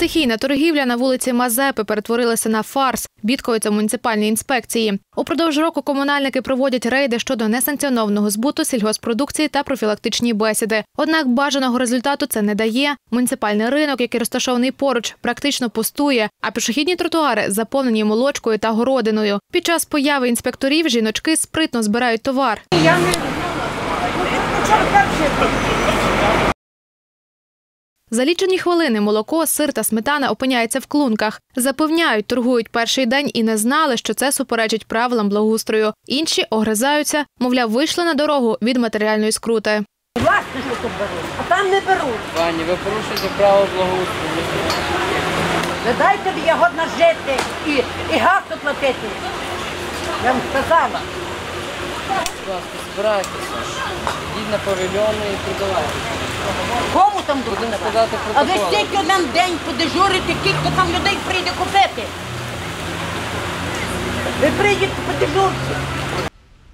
Стихійна торгівля на вулиці Мазепи перетворилася на фарс, бідкаються муніципальні інспекції. Упродовж року комунальники проводять рейди щодо несанкціонованого збуту сільгоспродукції та профілактичні бесіди. Однак бажаного результату це не дає. Муніципальний ринок, який розташований поруч, практично пустує, а пішохідні тротуари заповнені молочкою та городиною. Під час появи інспекторів жіночки спритно збирають товар. За лічені хвилини молоко, сир та сметана опиняються в клунках. Запевняють, торгують перший день і не знали, що це суперечить правилам благоустрою. Інші огризаються, мовляв, вийшли на дорогу від матеріальної скрути. Власне, що тут беруть, а там не беруть. Пані, ви порушуєте право благоустрою. Ви дайте мені годно жити і, і газ платити. Я вам сказала. Будь ласка, збирайтеся. Йдіть на павільйони і продавайте. Кому там буде? А ви стільки один день подежурите, кілько там людей прийде купити. Ви прийдете подежурте.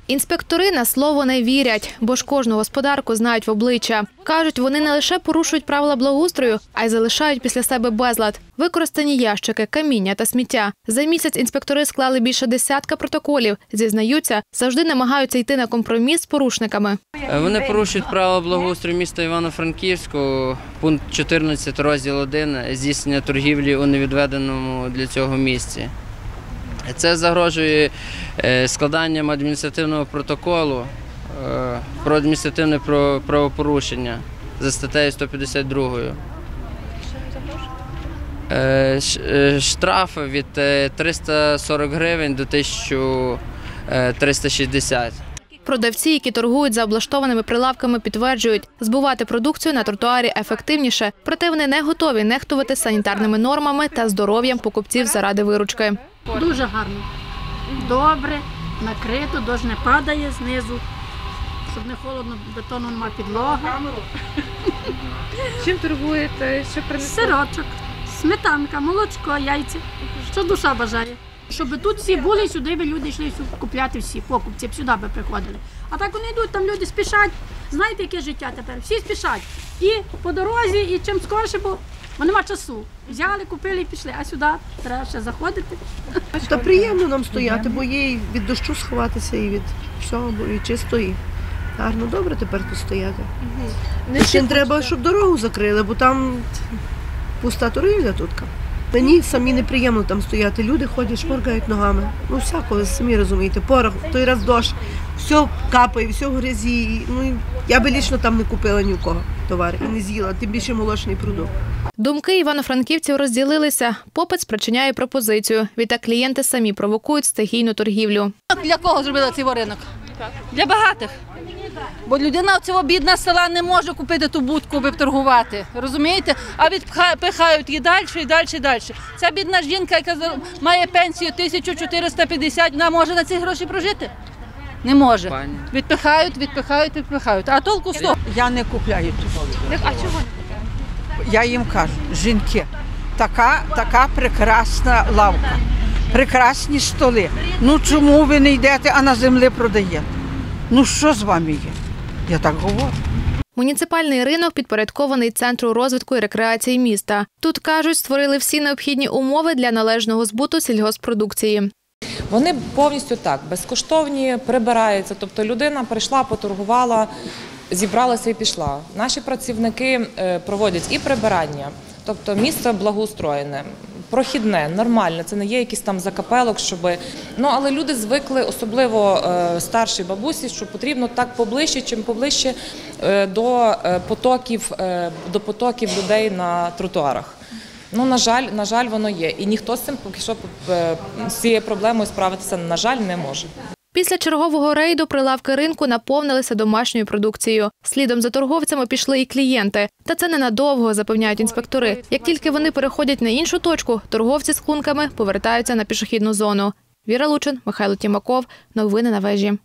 Інспектори на слово не вірять, бо ж кожну господарку знають в обличчя. Кажуть, вони не лише порушують правила благоустрою, а й залишають після себе безлад. Використані ящики, каміння та сміття. За місяць інспектори склали більше десятка протоколів. Зізнаються, завжди намагаються йти на компроміс з порушниками. Е, Вони порушують право благоустрою міста Івано-Франківську, пункт 14, розділ 1, здійснення торгівлі у невідведеному для цього місці. Це загрожує е, складанням адміністративного протоколу е, про адміністративне правопорушення за статтею 152. Е, Штраф від е, 340 гривень до е, 1360. Продавці, які торгують за облаштованими прилавками, підтверджують, збувати продукцію на тротуарі ефективніше, проте вони не готові нехтувати санітарними нормами та здоров'ям покупців заради виручки. Дуже гарно. Добре, накрито, дощ не падає знизу, щоб не холодно, бетону нема підлога. Чим торгуєте? Що Сирочок, сметанка, молочко, яйця. Що душа бажає. Щоб тут всі були, і сюди би люди йшли купляти всі, покупці, б сюди би приходили. А так вони йдуть, там люди спішать. Знаєте, яке життя тепер? Всі спішать. І по дорозі, і чим скорше, бо, нема часу. Взяли, купили і пішли, а сюди треба ще заходити. Та приємно нам стояти, бо є і від дощу сховатися, і від всього, бо і чисто і гарно добре тепер тут стояти. Ще треба, щоб дорогу закрили, бо там пуста торгівля тутка. Мені самі неприємно там стояти. Люди ходять, шморгають ногами. Ну всякого, самі розумієте, порох, той раз дощ, все капає, все в грязі. Ну, я би лічно там не купила ні у кого товар і не з'їла, тим більше молочний продукт. Думки івано-франківців розділилися. Попит спричиняє пропозицію. Відтак клієнти самі провокують стихійну торгівлю. Для кого зробили цей ринок? Для багатих. Бо людина цього бідна села не може купити ту будку, аби торгувати. Розумієте? А відпихають її далі і далі і далі. Ця бідна жінка, яка має пенсію 1450, вона може на ці гроші прожити? Не може. Пані. Відпихають, відпихають, відпихають. А толку з того? Я не купляю тут. А чого не Я їм кажу, жінки, така, така прекрасна лавка, прекрасні столи. Ну чому ви не йдете, а на землі продаєте? Ну що з вами є? Я так говорю. Муніципальний ринок підпорядкований центру розвитку і рекреації міста. Тут кажуть, створили всі необхідні умови для належного збуту сільгоспродукції. Вони повністю так безкоштовні прибираються. Тобто людина прийшла, поторгувала, зібралася і пішла. Наші працівники е, проводять і прибирання, тобто місце благоустроєне. Прохідне, нормальне, це не є якийсь там закапелок, щоб ну але люди звикли, особливо е, старші бабусі, що потрібно так поближче, чим поближче е, до потоків, до потоків людей на тротуарах. Ну на жаль, на жаль, воно є, і ніхто з цим поки що е, цією проблемою справитися, на жаль, не може. Після чергового рейду прилавки ринку наповнилися домашньою продукцією. Слідом за торговцями пішли і клієнти. Та це ненадовго, запевняють інспектори. Як тільки вони переходять на іншу точку, торговці з клунками повертаються на пішохідну зону. Віра Лучин, Михайло Тімаков. Новини на вежі.